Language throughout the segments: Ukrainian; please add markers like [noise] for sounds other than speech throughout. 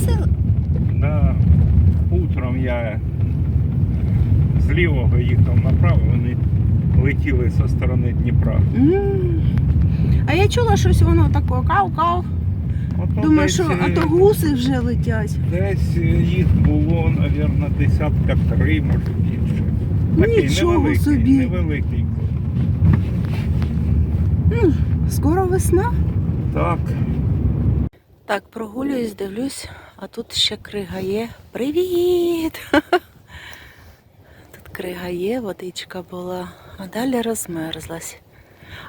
гуси? Да, утром я з лівого їхав направо, вони летіли зі сторони Дніпра. М. А я чула щось воно таке кав-кав. Думаю, що е, а то гуси вже летять. Десь е, їх було, мабуть, десятка три, може більше. Нічого невеликий, собі. невеликий. Ну, скоро весна. Так. Так, прогулююсь, дивлюсь, а тут ще крига є. Привіт! [laughs] Тут крига є, водичка була, а далі розмерзлась.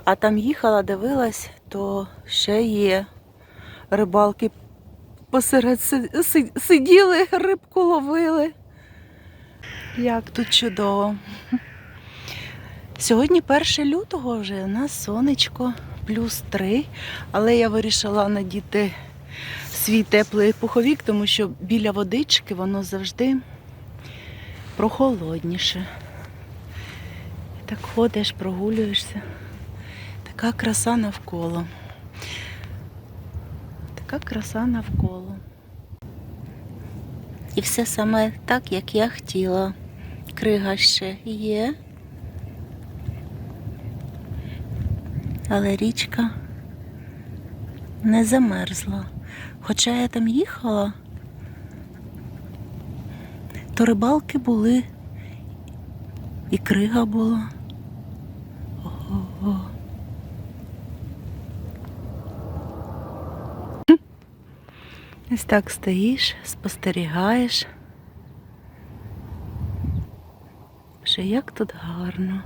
А там їхала, дивилась, то ще є. Рибалки посеред си- си- сиділи, рибку ловили. Як тут чудово. Сьогодні 1 лютого вже у нас сонечко плюс 3, але я вирішила надіти свій теплий пуховік, тому що біля водички воно завжди прохолодніше. І так ходиш, прогулюєшся. Така краса навколо. Така краса навколо. І все саме так, як я хотіла. Крига ще є. Але річка не замерзла. Хоча я там їхала, то рибалки були, і крига була. Ого. Ось так стоїш, спостерігаєш. Ще як тут гарно.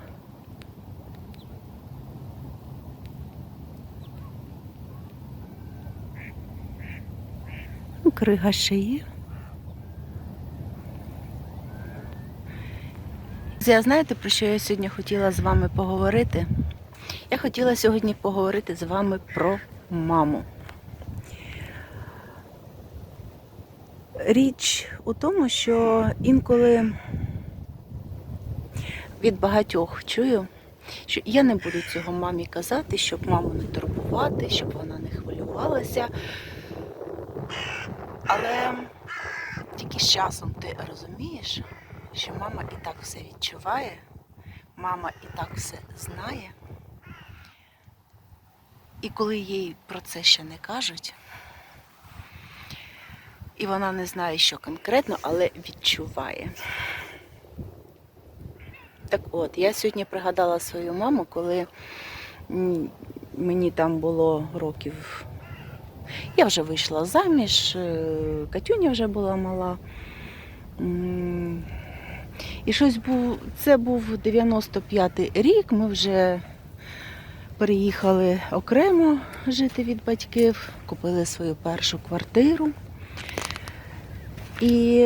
Крига ще є. Я знаєте, про що я сьогодні хотіла з вами поговорити? Я хотіла сьогодні поговорити з вами про маму. Річ у тому, що інколи від багатьох чую, що я не буду цього мамі казати, щоб маму не турбувати, щоб вона не хвилювалася. Але тільки з часом ти розумієш, що мама і так все відчуває, мама і так все знає. І коли їй про це ще не кажуть, і вона не знає, що конкретно, але відчуває. Так от, я сьогодні пригадала свою маму, коли мені там було років я вже вийшла заміж, е, Катюня вже була мала. І щось був, це був 95-й рік, ми вже переїхали окремо жити від батьків, купили свою першу квартиру. І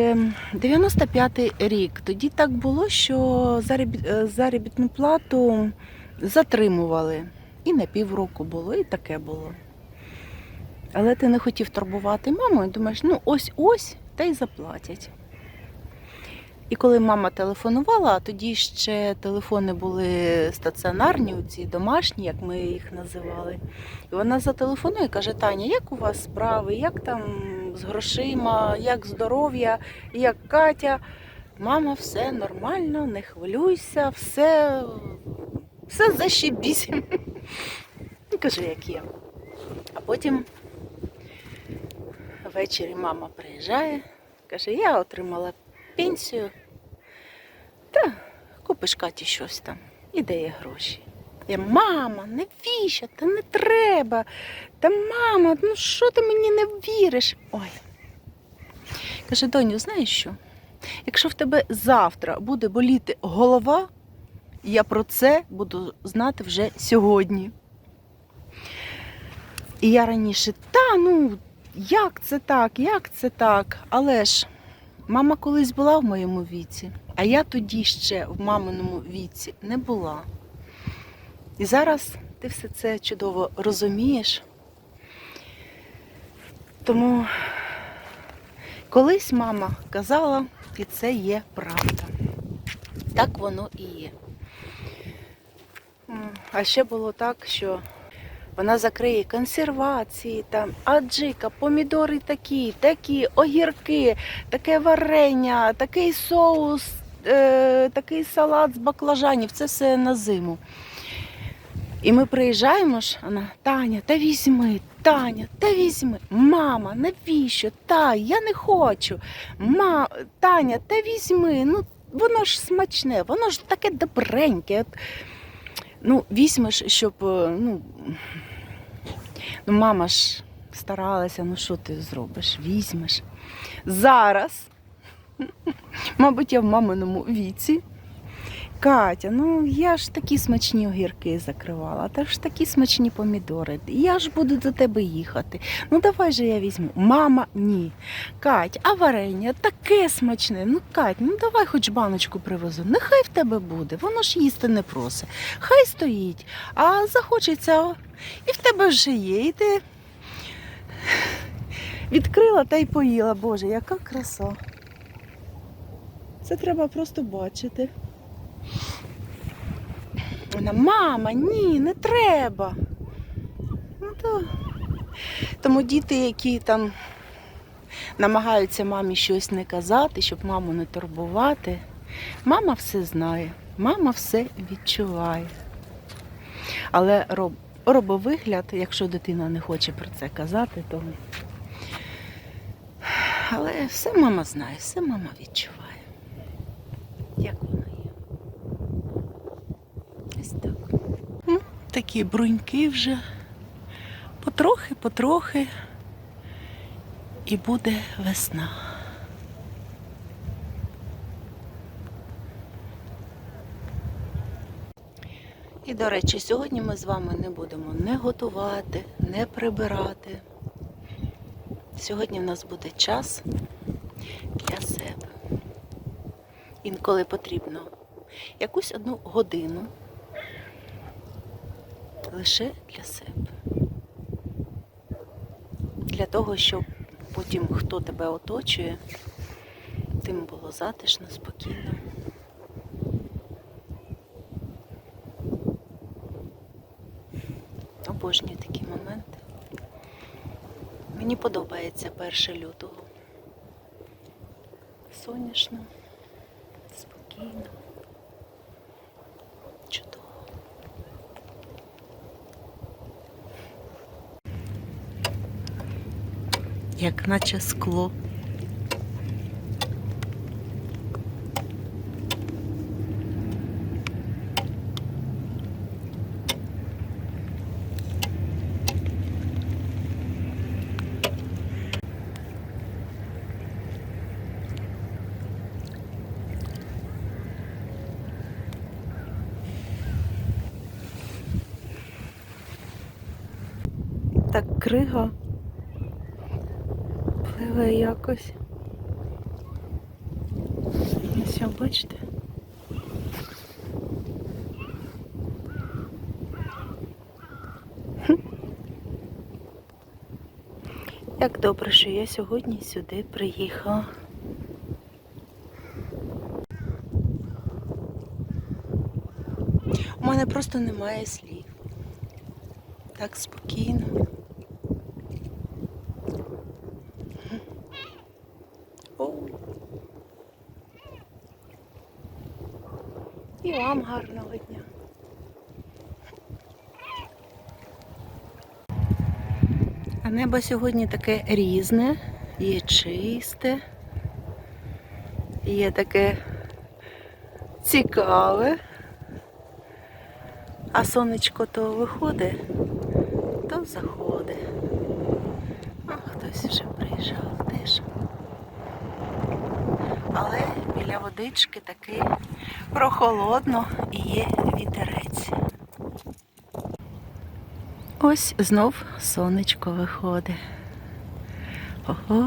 95-й рік. Тоді так було, що е, заробітну плату затримували. І на півроку було, і таке було. Але ти не хотів турбувати маму і думаєш, ну ось-ось, та й заплатять. І коли мама телефонувала, тоді ще телефони були стаціонарні, ці домашні, як ми їх називали. І вона зателефонує і каже: Таня, як у вас справи, як там з грошима, як здоров'я, як Катя? Мама, все нормально, не хвилюйся, все, все зашибісь. І [laughs] каже, як є. А потім ввечері мама приїжджає, каже, я отримала пенсію. Та купиш Каті щось там. І дає гроші. Я, мама, навіщо? Та не треба. Та мама, ну що ти мені не віриш? Ой. Каже, доню, знаєш що? Якщо в тебе завтра буде боліти голова, я про це буду знати вже сьогодні. І я раніше, та ну, як це так, як це так? Але ж мама колись була в моєму віці, а я тоді ще в маминому віці не була. І зараз ти все це чудово розумієш. Тому колись мама казала, і це є правда. Так воно і є. А ще було так, що Вона закриє консервації, там, аджика, помідори такі, такі, огірки, таке варення, такий соус, е, такий салат з баклажанів. Це все на зиму. І ми приїжджаємо ж, вона, Таня, та візьми, Таня, та візьми. Мама, навіщо? Та, я не хочу. Ма, Таня, та візьми. Ну, воно ж смачне, воно ж таке добреньке. От, ну, візьмеш, щоб. е, Ну, ну, мама ж старалася, ну що ти зробиш? Візьмеш. Зараз, [laughs] мабуть, я в маминому віці. Катя, ну я ж такі смачні огірки закривала, та ж такі смачні помідори. Я ж буду до тебе їхати. Ну давай же я візьму. Мама, ні. Кать, а варення таке смачне. Ну, Кать, ну давай хоч баночку привезу. Нехай в тебе буде, воно ж їсти не просить. Хай стоїть, а захочеться, і в тебе вже є. І ти відкрила та й поїла. Боже, яка краса. Це треба просто бачити. Вона, мама, ні, не треба. Ну, то... Тому діти, які там намагаються мамі щось не казати, щоб маму не турбувати, мама все знає, мама все відчуває. Але роб, робовигляд, якщо дитина не хоче про це казати, то. Але все мама знає, все мама відчуває. Як воно є. Ось так. Ну, такі бруньки вже. Потрохи, потрохи. І буде весна. І, до речі, сьогодні ми з вами не будемо не готувати, не прибирати. Сьогодні в нас буде час для себе. Інколи потрібно якусь одну годину лише для себе. Для того, щоб потім хто тебе оточує, тим було затишно, спокійно. Обожнюю такі моменти. Мені подобається 1 лютого. Сонячно, спокійно, чудово. Як наче скло. Крига пливе якось. Ось, бачите? Як добре, що я сьогодні сюди приїхала. У мене просто немає слів. Так спокійно. Оу. І вам гарного дня. А небо сьогодні таке різне, є чисте, є таке цікаве. А сонечко то виходить, то заходить. А хтось вже приїжджав теж. Але біля водички таки прохолодно і є вітерець. Ось знов сонечко виходить. Ого.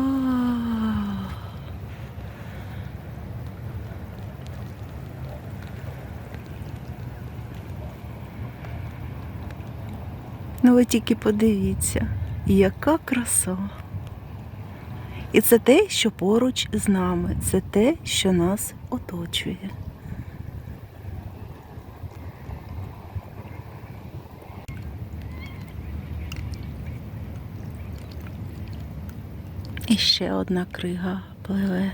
Ну ви тільки подивіться, яка краса. І це те, що поруч з нами, це те, що нас оточує. Ще одна крига пливе.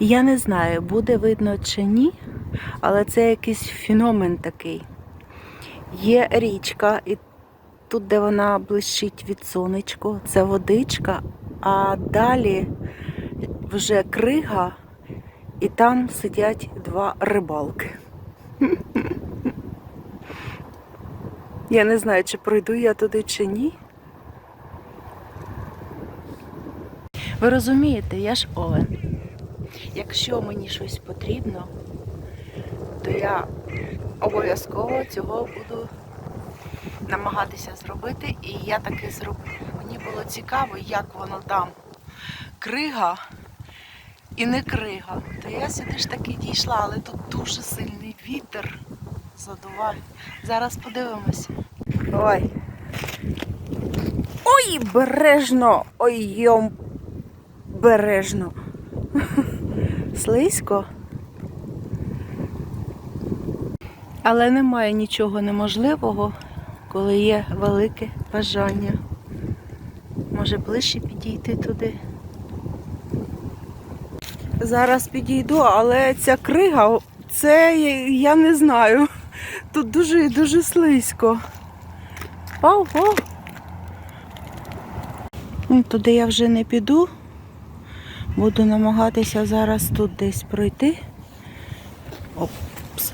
Я не знаю, буде видно чи ні, але це якийсь феномен такий. Є річка, і тут, де вона блищить від сонечку, це водичка, а далі вже крига, і там сидять два рибалки. Я не знаю, чи пройду я туди чи ні. Ви розумієте, я ж Овен. Якщо мені щось потрібно, то я обов'язково цього буду намагатися зробити, і я таки зроблю. Мені було цікаво, як воно там. Крига і не крига. То я сюди ж таки дійшла, але тут дуже сильний вітер задуває. Зараз подивимося. Ой. Ой, бережно! Ой, йом, бережно. [laughs] Слизько. Але немає нічого неможливого, коли є велике бажання. Може ближче підійти туди. Зараз підійду, але ця крига, це я- не знаю. Тут дуже дуже слизько. Вау. Ну, Туди я вже не піду. Буду намагатися зараз тут десь пройти. Опс.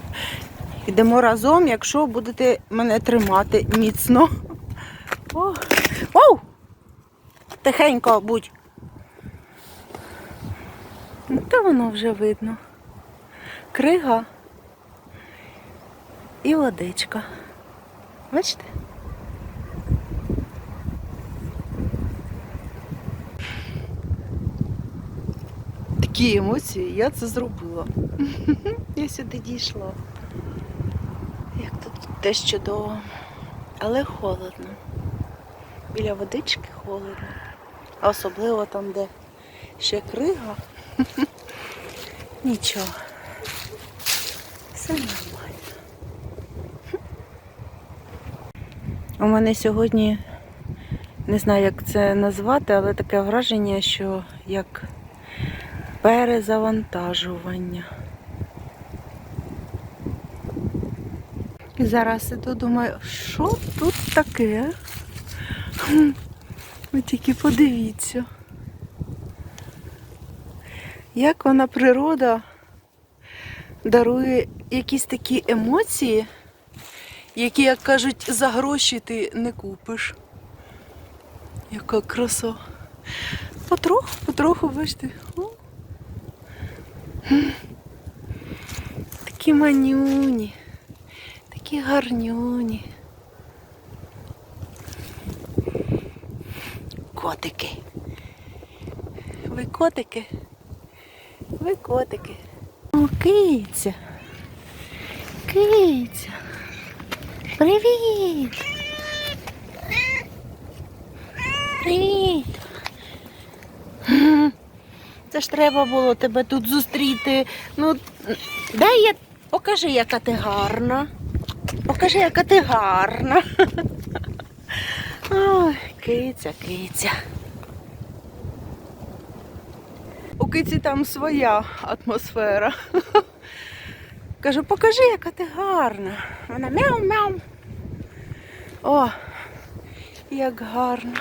Йдемо разом, якщо будете мене тримати міцно. Оу! Тихенько будь. Ну, Та воно вже видно. Крига і водичка. Бачите? Такі емоції, я це зробила. [laughs] Я сюди дійшла. Як тут теж чудово. Але холодно. Біля водички холодно. А особливо там, де ще крига. Нічого. Все нормально. У мене сьогодні не знаю, як це назвати, але таке враження, що як перезавантажування. І зараз іду, думаю, що тут таке? Ви тільки подивіться. Як вона природа дарує якісь такі емоції, які, як кажуть, за гроші ти не купиш. Яка краса. Потроху, потроху, бачите. О. Такі манюні, такі гарнюні. Котики. Ви котики? Ви котики. О, киця. Киця. Привіт. Привіт. [laughs] Це ж треба було тебе тут зустріти. Ну, дай я покажи, яка ти гарна. Покажи, яка ти гарна. [laughs] Ой, киця, киця. У киці там своя атмосфера. Кажу, покажи, яка ти гарна. Вона мяу-мяу. О, як гарно.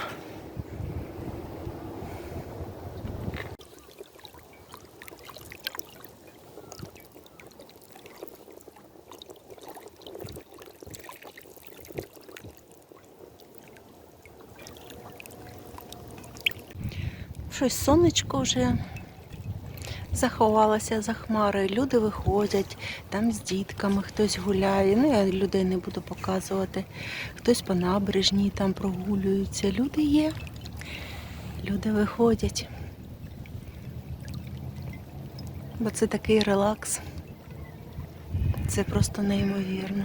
Щось сонечко вже заховалося за хмари. Люди виходять, там з дітками хтось гуляє. Ну, я людей не буду показувати. Хтось по набережній там прогулюється. Люди є. Люди виходять. Бо це такий релакс. Це просто неймовірно.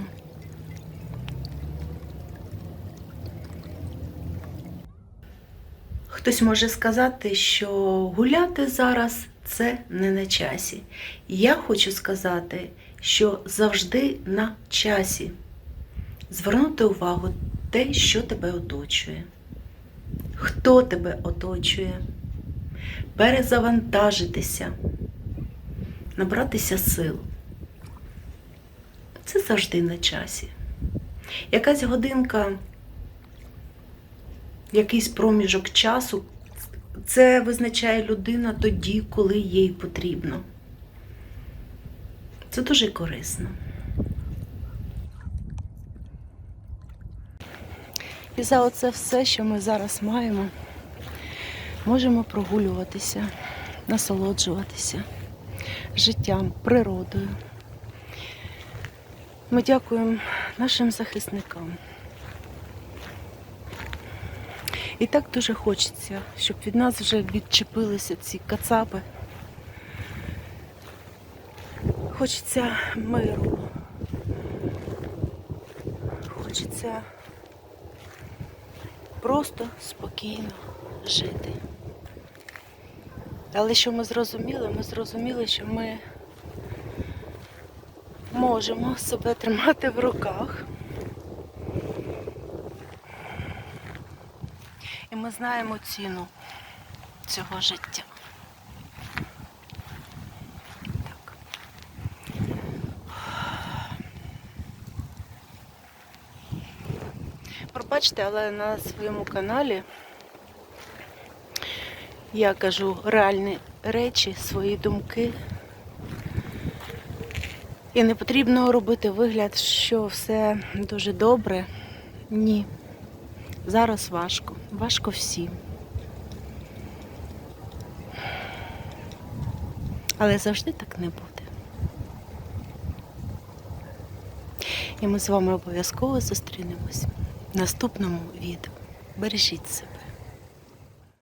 Хтось може сказати, що гуляти зараз це не на часі. Я хочу сказати, що завжди на часі звернути увагу те, що тебе оточує, хто тебе оточує, перезавантажитися, набратися сил. Це завжди на часі. Якась годинка, якийсь проміжок часу, це визначає людина тоді, коли їй потрібно. Це дуже корисно. І за оце все, що ми зараз маємо, можемо прогулюватися, насолоджуватися життям, природою. Ми дякуємо нашим захисникам. І так дуже хочеться, щоб від нас вже відчепилися ці кацапи. Хочеться миру. Хочеться просто спокійно жити. Але що ми зрозуміли? Ми зрозуміли, що ми можемо себе тримати в руках. Ми знаємо ціну цього життя. Так. Пробачте, але на своєму каналі я кажу реальні речі, свої думки. І не потрібно робити вигляд, що все дуже добре. Ні. Зараз важко. Важко всім. Але завжди так не буде. І ми з вами обов'язково зустрінемось в наступному відео. Бережіть себе.